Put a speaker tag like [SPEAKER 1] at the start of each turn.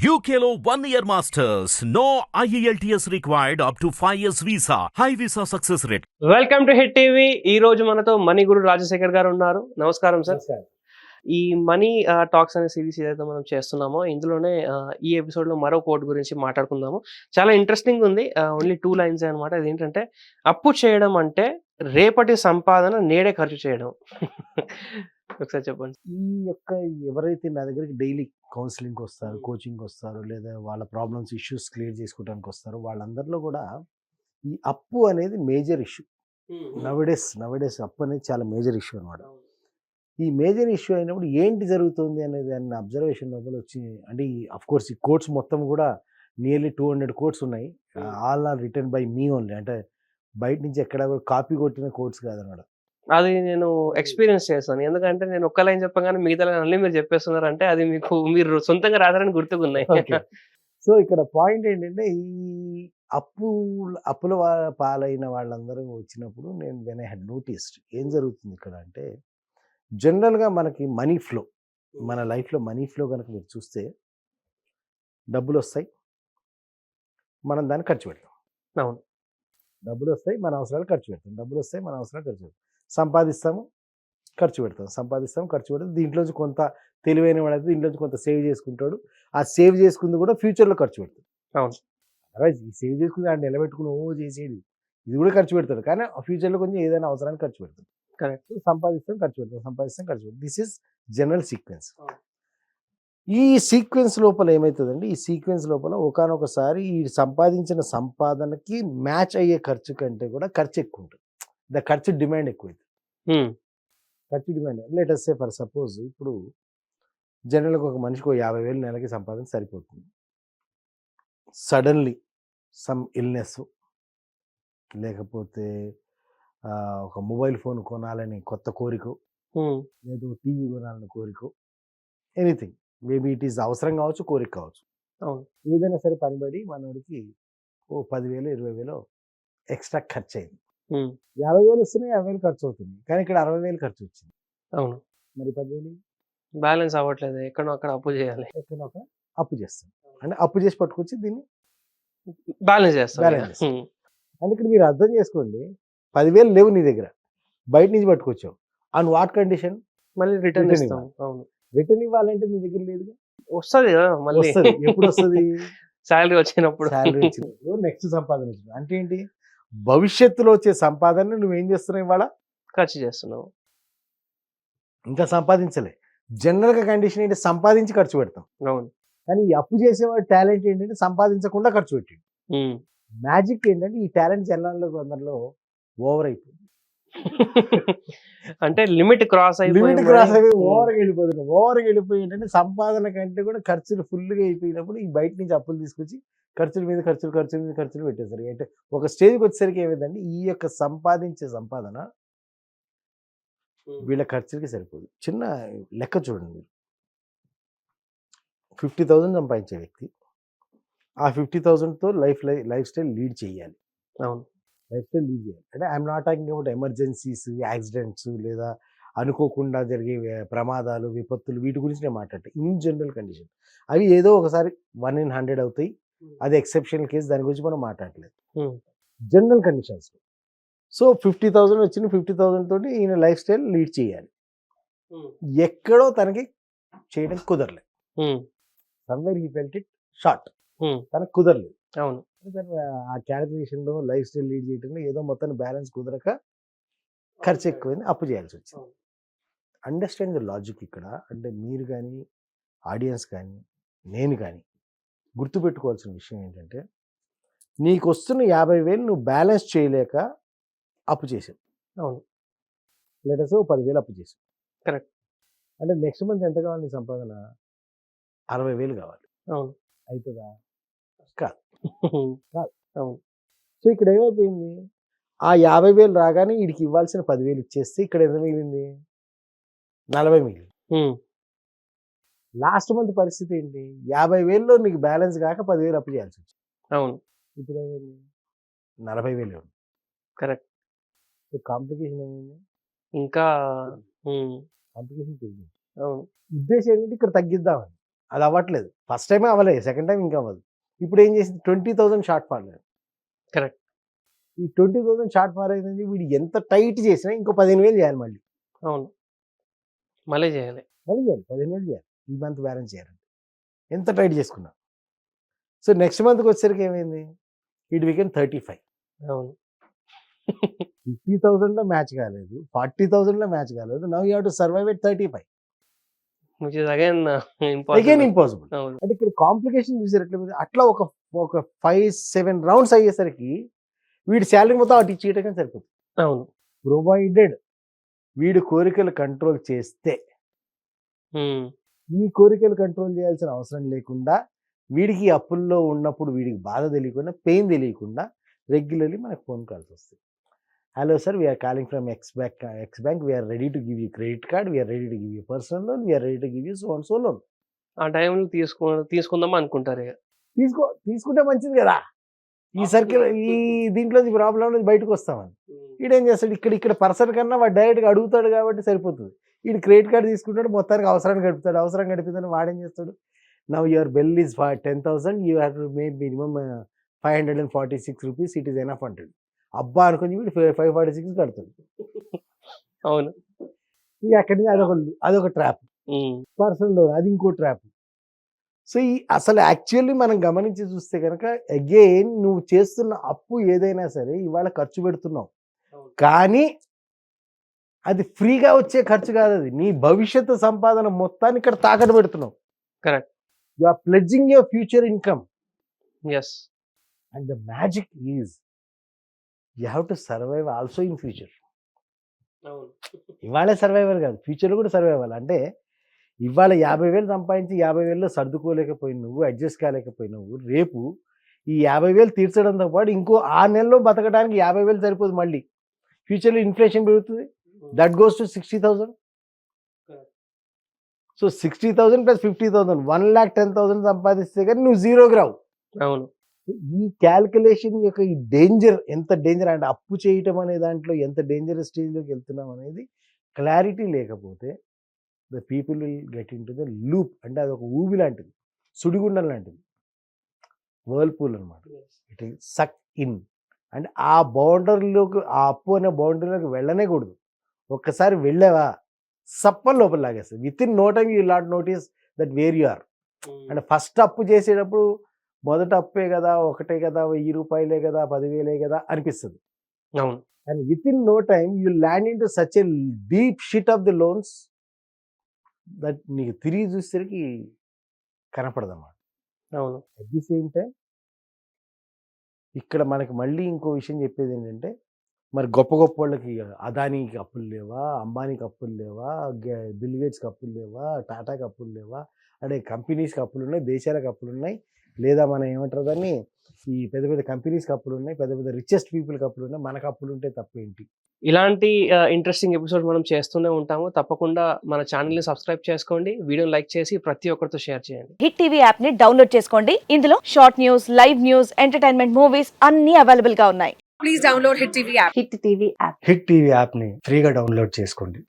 [SPEAKER 1] One year masters. No E IELTS required up to 5 years visa. High visa success rate.
[SPEAKER 2] Welcome to Hit TV ఈ రోజు మనతో money గురు రాజశేఖర్ గారు ఉన్నారు. నమస్కారం sir. ఈ మనీ టాక్స్ అనే సిరీస్ ఏదైతే మనం చేస్తున్నామో ఇందులోనే ఈ ఎపిసోడ్లో మరో కోట్ గురించి మాట్లాడుకుందాము. చాలా ఇంట్రెస్టింగ్ ఉంది. ఓన్లీ టూ లైన్స్ అనమాట అదేంటంటే అప్పు చేయడం అంటే రేపటి సంపాదన నేడే ఖర్చు చేయడం. ఒకసారి చెప్పండి.
[SPEAKER 3] ఈ యొక్క ఎవరైతే నా దగ్గరికి డైలీ కౌన్సిలింగ్ వస్తారు. కోచింగ్ వస్తారు లేదా వాళ్ళ ప్రాబ్లమ్స్ ఇష్యూస్ క్లియర్ చేసుకోవడానికి వస్తారు వాళ్ళందరిలో కూడా ఈ అప్పు అనేది మేజర్ ఇష్యూ. నవడేస్ నవడేస్ అప్పు అనేది చాలా మేజర్ ఇష్యూ అనమాట ఈ మేజర్ ఇష్యూ అయినప్పుడు ఏంటి జరుగుతుంది అనేది దాన్ని అబ్జర్వేషన్ లోపల వచ్చి అంటే ఈ కోర్స్ ఈ కోర్ట్స్ మొత్తం కూడా నియర్లీ టూ హండ్రెడ్ కోర్ట్స్ ఉన్నాయి. All are return by me only. అంటే బయట నుంచి ఎక్కడ కూడా కాపీ కొట్టిన కోర్ట్స్ కాదనమాట
[SPEAKER 2] అది నేను ఎక్స్పీరియన్స్ చేస్తాను ఎందుకంటే నేను ఒక్క లైన్ చెప్పగానే మిగతా అన్ని మీరు చెప్పేస్తున్నారు అంటే అది మీకు మీరు సొంతంగా రాశారని గుర్తుకున్నాయి.
[SPEAKER 3] సో ఇక్కడ పాయింట్ ఏంటంటే ఈ అప్పు అప్పుల పాలైన వాళ్ళందరూ వచ్చినప్పుడు నేను వెన్ ఐ హెడ్ నోటీస్డ్ ఏం జరుగుతుంది ఇక్కడ అంటే జనరల్గా మనకి మనీ ఫ్లో మన లైఫ్లో మనీ ఫ్లో కనుక మీరు చూస్తే డబ్బులు వస్తాయి మనం దాన్ని ఖర్చు పెడతాం.
[SPEAKER 2] అవును.
[SPEAKER 3] డబ్బులు వస్తాయి మన అవసరాలు ఖర్చు పెడతాం. డబ్బులు వస్తాయి మన అవసరాలు ఖర్చు పెడతాం. సంపాదిస్తాము ఖర్చు పెడతాం. సంపాదిస్తాం ఖర్చు పెడతాం. దీంట్లోంచి కొంత తెలివైన వాడైతే దీంట్లోంచి కొంత సేవ్ చేసుకుంటాడు. ఆ సేవ్ చేసుకుంది కూడా ఫ్యూచర్లో ఖర్చు పెడతాడు.
[SPEAKER 2] అవును.
[SPEAKER 3] అదర్వైజ్ ఈ సేవ్ చేసుకుని దాన్ని నిలబెట్టుకుని ఓ చేసేది ఇది కూడా ఖర్చు పెడతాడు. కానీ ఆ ఫ్యూచర్లో కొంచెం ఏదైనా అవసరానికి ఖర్చు పెడతాడు. So సంపాదిస్తాం ఖర్చు పెడతాం. సంపాదిస్తాం ఖర్చు పెడతాం. This is general sequence. ఈ సీక్వెన్స్ లోపల ఏమవుతుందండి ఈ సీక్వెన్స్ లోపల ఒకనొకసారి ఈ సంపాదించిన సంపాదనకి మ్యాచ్ అయ్యే ఖర్చు కంటే కూడా ఖర్చు ఎక్కువ ఉంటుంది. ద ఖర్చు డిమాండ్ ఎక్కువ అవుతుంది
[SPEAKER 2] Hmm.
[SPEAKER 3] ఖర్చు demand let us say for suppose ఇప్పుడు జనరల్గా ఒక మనిషికి యాభై వేలు నెలకి సంపాదన సరిపోతుంది సడన్లీ సమ్ ఇల్నెస్ లేకపోతే ఒక మొబైల్ ఫోన్ కొనాలని కొత్త కోరిక. లేదు టీవీ కొనాలని కోరిక ఎనీథింగ్ మేబీ ఇట్ ఈస్ అవసరం కావచ్చు కోరిక కావచ్చు ఏదైనా సరే పనిపడి మనోడికి ఓ పదివేలు ఇరవై వేలు ఎక్స్ట్రా ఖర్చు అయింది. యాభై వేలు వస్తున్నాయి యాభై వేలు ఖర్చు అవుతుంది కానీ ఇక్కడ అరవై వేలు ఖర్చు వచ్చింది.
[SPEAKER 2] అవును.
[SPEAKER 3] మరి పదివేలు?
[SPEAKER 2] బ్యాలెన్స్ అవ్వట్లేదు. ఎక్కడో అక్కడ అప్పు చేయాలి.
[SPEAKER 3] ఎక్కడ అప్పు చేస్తాం. అంటే అప్పు చేసి పట్టుకొచ్చి దీన్ని
[SPEAKER 2] బ్యాలెన్స్ చేస్తాం
[SPEAKER 3] Balance. అంటే ఇక్కడ మీరు అర్థం చేసుకోండి పదివేలు లేవు నీ దగ్గర. బయట నుంచి పట్టుకొచ్చావు. And what condition?
[SPEAKER 2] మళ్ళీ రిటర్న్ ఇస్తాం. అవును.
[SPEAKER 3] రిటర్న్ ఇవ్వాలంటే నీ దగ్గర లేదుగా?
[SPEAKER 2] వస్తుంది కదా మళ్ళీ.
[SPEAKER 3] వస్తుంది. ఎప్పుడు వస్తుంది?
[SPEAKER 2] శాలరీ వచ్చినప్పుడు.
[SPEAKER 3] శాలరీ వచ్చినప్పుడు. నెక్స్ట్ సంపాదన అంటే ఏంటి? భవిష్యత్తులో వచ్చే సంపాదన నువ్వేం చేస్తున్నావు ఇవాళ?
[SPEAKER 2] ఖర్చు చేస్తున్నాం
[SPEAKER 3] ఇంకా సంపాదించలే. జనరల్గా కండిషన్ ఏంటి? సంపాదించి ఖర్చు పెడతాం.
[SPEAKER 2] అవును.
[SPEAKER 3] కానీ ఈ అప్పు చేసేవాడు టాలెంట్ ఏంటంటే సంపాదించకుండా ఖర్చు పెట్టాడు
[SPEAKER 2] Hmm.
[SPEAKER 3] మ్యాజిక్ ఏంటంటే ఈ టాలెంట్ జనాల్లో కొందరిలో ఓవర్ అయిపోయింది.
[SPEAKER 2] అంటే లిమిట్ క్రాస్
[SPEAKER 3] లిమిట్ క్రాస్ అయిపోయి
[SPEAKER 2] అయిపోయి
[SPEAKER 3] ఓవర్గా వెళ్ళిపోతున్నాం. ఓవర్గా వెళ్ళిపోయి ఏంటంటే సంపాదన కంటే కూడా ఖర్చులు ఫుల్గా అయిపోయినప్పుడు ఈ బయట నుంచి అప్పులు తీసుకొచ్చి ఖర్చుల మీద ఖర్చులు ఖర్చుల మీద ఖర్చులు పెట్టేసరికి అంటే ఒక స్టేజ్కి వచ్చేసరికి ఏమైందంటే ఈ యొక్క సంపాదించే సంపాదన వీళ్ళ ఖర్చులకి సరిపోదు. చిన్న లెక్క చూడండి మీరు. ఫిఫ్టీ థౌజండ్ సంపాదించే వ్యక్తి ఆ ఫిఫ్టీ థౌజండ్తో లైఫ్ లైఫ్ స్టైల్ లీడ్ చేయాలి.
[SPEAKER 2] అవును.
[SPEAKER 3] లైఫ్ స్టైల్ లీడ్ చేయాలి. అంటే I'm not talking about emergencies accidents లేదా అనుకోకుండా జరిగే ప్రమాదాలు విపత్తులు వీటి గురించి నేను మాట్లాడతాను ఇన్ జనరల్ కండిషన్. అవి ఏదో ఒకసారి వన్ ఇన్ హండ్రెడ్ అవుతాయి. అది ఎక్సెప్షనల్ కేసు దాని గురించి మనం మాట్లాడలేదు. General conditions. So fifty thousand వచ్చిన ఫిఫ్టీ థౌజండ్ తోటి ఈయన లైఫ్ స్టైల్ లీడ్ చేయాలి. ఎక్కడో తనకి చేయడం కుదరలేదు. Somewhere he felt it short. తనకు కుదరలేదు.
[SPEAKER 2] అవును.
[SPEAKER 3] ఆ calculation లో లైఫ్ స్టైల్ లీడ్ చేయడంలో ఏదో మొత్తాన్ని బ్యాలెన్స్ కుదరక ఖర్చు ఎక్కువైంది అప్పు చేయాల్సి వచ్చింది. అండర్స్టాండ్ ద లాజిక్ ఇక్కడ. అంటే మీరు కానీ ఆడియన్స్ కానీ నేను కానీ గుర్తుపెట్టుకోవాల్సిన విషయం ఏంటంటే నీకు వస్తున్న యాభై వేలు నువ్వు బ్యాలెన్స్ చేయలేక అప్పు చేసావు.
[SPEAKER 2] అవును.
[SPEAKER 3] లెటర్స్ పదివేలు అప్పు చేసావు.
[SPEAKER 2] Correct.
[SPEAKER 3] అంటే నెక్స్ట్ మంత్ ఎంత కావాలి నీ సంపాదన? అరవై వేలు కావాలి.
[SPEAKER 2] అవును.
[SPEAKER 3] అవుతుందా
[SPEAKER 2] అవును.
[SPEAKER 3] సో ఇక్కడ ఏమైపోయింది? ఆ యాభై వేలు రాగానే వీడికి ఇవ్వాల్సిన పదివేలు ఇచ్చేస్తే ఇక్కడ ఎంత మిగిలింది? నలభై మిగిలింది.
[SPEAKER 2] Hmm.
[SPEAKER 3] లాస్ట్ మంత్ పరిస్థితి ఏంటి? యాభై వేల్లో నీకు బ్యాలెన్స్ కాక పదివేలు అప్పు చేయాల్సి వచ్చింది.
[SPEAKER 2] అవును.
[SPEAKER 3] ఇప్పుడు ఏమైంది? నలభై వేలు
[SPEAKER 2] కరెక్ట్.
[SPEAKER 3] సో కాంప్లికేషన్ ఏమైంది?
[SPEAKER 2] ఇంకా.
[SPEAKER 3] కాంప్లికేషన్ పెరిగింది.
[SPEAKER 2] అవును.
[SPEAKER 3] ఉద్దేశం ఏంటంటే ఇక్కడ తగ్గిద్దామని. అది అవ్వట్లేదు. ఫస్ట్ టైమే అవ్వలేదు. సెకండ్ టైం ఇంకా అవ్వదు. ఇప్పుడు ఏం చేసింది twenty thousand shortfall
[SPEAKER 2] Correct.
[SPEAKER 3] ఈ ట్వంటీ థౌసండ్ షార్ట్ ఫాల్ అయింది వీడు ఎంత టైట్ చేసినా ఇంకో పదిహేను వేలు చేయాలి మళ్ళీ.
[SPEAKER 2] అవును. మళ్ళీ చేయాలి.
[SPEAKER 3] మళ్ళీ చేయాలి. పదిహేను వేలు చేయాలి. ఈ మంత్ బ్యాలెన్స్ చేయాలంటే ఎంత టైట్ చేసుకున్నా. సో నెక్స్ట్ మంత్కి వచ్చేసరికి ఏమైంది? It became thirty five.
[SPEAKER 2] అవును.
[SPEAKER 3] ఫిఫ్టీ థౌసండ్లో మ్యాచ్ కాలేదు. ఫార్టీ థౌసండ్లో మ్యాచ్ కాలేదు. Now you to survive at thirty five.
[SPEAKER 2] Which is again
[SPEAKER 3] again impossible అంటే ఇక్కడ కాంప్లికేషన్ చూసారు? అట్లా ఒక ఒక ఫైవ్ సెవెన్ రౌండ్స్ అయ్యేసరికి వీడి శాలరీ మొత్తం అటు ఇచ్చేయటం సరిపోతుంది
[SPEAKER 2] అవును.
[SPEAKER 3] ప్రొవైడెడ్ వీడి కోరికలు కంట్రోల్ చేస్తే ఈ కోరికలు కంట్రోల్ చేయాల్సిన అవసరం లేకుండా వీడికి అప్పుల్లో ఉన్నప్పుడు వీడికి బాధ తెలియకుండా పెయిన్ తెలియకుండా రెగ్యులర్లీ మనకు ఫోన్ కాల్స్ వస్తాయి. Hello sir we are calling from X bank X bank we are ready to give you credit card we are ready to give you personal loan we are ready to give you so so loan
[SPEAKER 2] ఆ టైంలో తీసుకో తీసుకుందాం అనుకుంటారు ఇక.
[SPEAKER 3] తీసుకో తీసుకుంటే మంచిది కదా. ఈ సర్కిల్ ఈ దీంట్లో ప్రాబ్లం నుంచి బయటకు వస్తామని వీడేం చేస్తాడు? ఇక్కడ ఇక్కడ పర్సన్ కన్నా వాడు డైరెక్ట్గా అడుగుతాడు కాబట్టి సరిపోతుంది. వీడు క్రెడిట్ కార్డ్ తీసుకుంటాడు మొత్తానికి అవసరాన్ని గడుపుతాడు. అవసరం గడిపిందని వాడేం చేస్తాడు? Now your bill is ten thousand you have to may minimum five hundred and forty six rupees it is enough అంటాడు. అబ్బా అనుకుని వీడు ఫైవ్ ఫార్టీ సిక్స్ కడతాడు.
[SPEAKER 2] అవును.
[SPEAKER 3] ఇక అక్కడి నుంచి అదొక అదొక ట్రాప్. పర్సనల్ లోన్ అది ఇంకో ట్రాప్. సో ఈ అసలు యాక్చువల్లీ మనం గమనించి చూస్తే కనుక అగైన్ నువ్వు చేస్తున్న అప్పు ఏదైనా సరే ఇవాళ ఖర్చు పెడుతున్నావు. కానీ అది ఫ్రీగా వచ్చే ఖర్చు కాదు అది. నీ భవిష్యత్తు సంపాదన మొత్తాన్ని ఇక్కడ తాకట్టు పెడుతున్నావు.
[SPEAKER 2] Correct.
[SPEAKER 3] You are pledging your future income.
[SPEAKER 2] Yes
[SPEAKER 3] and the magic is you have to survive also in future. ఇవాళే సర్వైవర్ కాదు ఫ్యూచర్లో కూడా సర్వైవ్ అవ్వాలి అంటే ఇవాళ యాభై వేలు సంపాదించి యాభై వేలలో సర్దుకోలేకపోయి నువ్వు అడ్జస్ట్ కాలేకపోయి నువ్వు రేపు ఈ యాభై వేలు తీర్చడంతో పాటు ఇంకో ఆ నెలలో బతకడానికి యాభై వేలు సరిపోదు మళ్ళీ. ఫ్యూచర్లో ఇన్ఫ్లేషన్ పెరుగుతుంది. That goes to sixty thousand. So sixty thousand plus fifty thousand one lakh ten thousand సంపాదిస్తే కానీ నువ్వు జీరోకి రావు.
[SPEAKER 2] అవును.
[SPEAKER 3] ఈ క్యాల్కులేషన్ యొక్క ఈ డేంజర్ ఎంత డేంజర్ అంటే అప్పు చేయటం అనే దాంట్లో ఎంత డేంజర్ స్టేజ్లోకి వెళ్తున్నాం అనేది క్లారిటీ లేకపోతే the people will get into the loop అంటే అది ఒక ఊబి లాంటిది సుడిగుండం లాంటిది. వర్ల్పూల్ అనమాట ఇట్ సక్ ఇన్ అంటే ఆ బౌండరీలోకి ఆ అప్పు అనే బౌండరీలోకి వెళ్ళనే కూడదు ఒక్కసారి వెళ్ళావా? సప్ప లోపల లాగేస్తుంది within no time you lot notice that where you are అంటే ఫస్ట్ అప్పు చేసేటప్పుడు మొదట అప్పే కదా ఒకటే కదా వెయ్యి రూపాయలే కదా పదివేలే కదా అనిపిస్తుంది.
[SPEAKER 2] అవును.
[SPEAKER 3] And within no time you land into such a deep shit of the loans that నీకు తిరిగి చూసేసరికి కనపడదు అన్నమాట
[SPEAKER 2] అవును.
[SPEAKER 3] అట్ ది సేమ్ టైం ఇక్కడ మనకి మళ్ళీ ఇంకో విషయం చెప్పేది ఏంటంటే మరి గొప్ప గొప్ప వాళ్ళకి అదానీకి అప్పులు లేవా అంబానీకి అప్పులు లేవా గ- బిల్ గేట్స్కి అప్పులు లేవా టాటాకి అప్పులు లేవా అంటే కంపెనీస్కి అప్పులు ఉన్నాయి దేశాలకు అప్పులు ఉన్నాయి. లేదా మనం ఏమంటారు దాన్ని? ఈ పెద్ద పెద్ద కంపెనీస్కి అప్పులు ఉన్నాయి పెద్ద పెద్ద రిచెస్ట్ పీపుల్కి అప్పులు ఉన్నాయి మనకు అప్పులు ఉంటే తప్పేంటి?
[SPEAKER 2] ఇలాంటి ఇంట్రెస్టింగ్ ఎపిసోడ్ మనం చేస్తూనే ఉంటాము. తప్పకుండా మన ఛానల్ని సబ్స్క్రైబ్ చేసుకోండి వీడియోని లైక్ చేసి ప్రతి ఒక్కరితో షేర్ చేయండి.
[SPEAKER 4] హిట్ టీవీ యాప్ని డౌన్లోడ్ చేసుకోండి. ఇందులో short news live news entertainment movies అన్ని అవైలబుల్గా ఉన్నాయి.
[SPEAKER 5] Please download Hit TV app.
[SPEAKER 4] Hit TV app
[SPEAKER 3] Hit TV యాప్ని ఫ్రీగా డౌన్లోడ్ చేసుకోండి.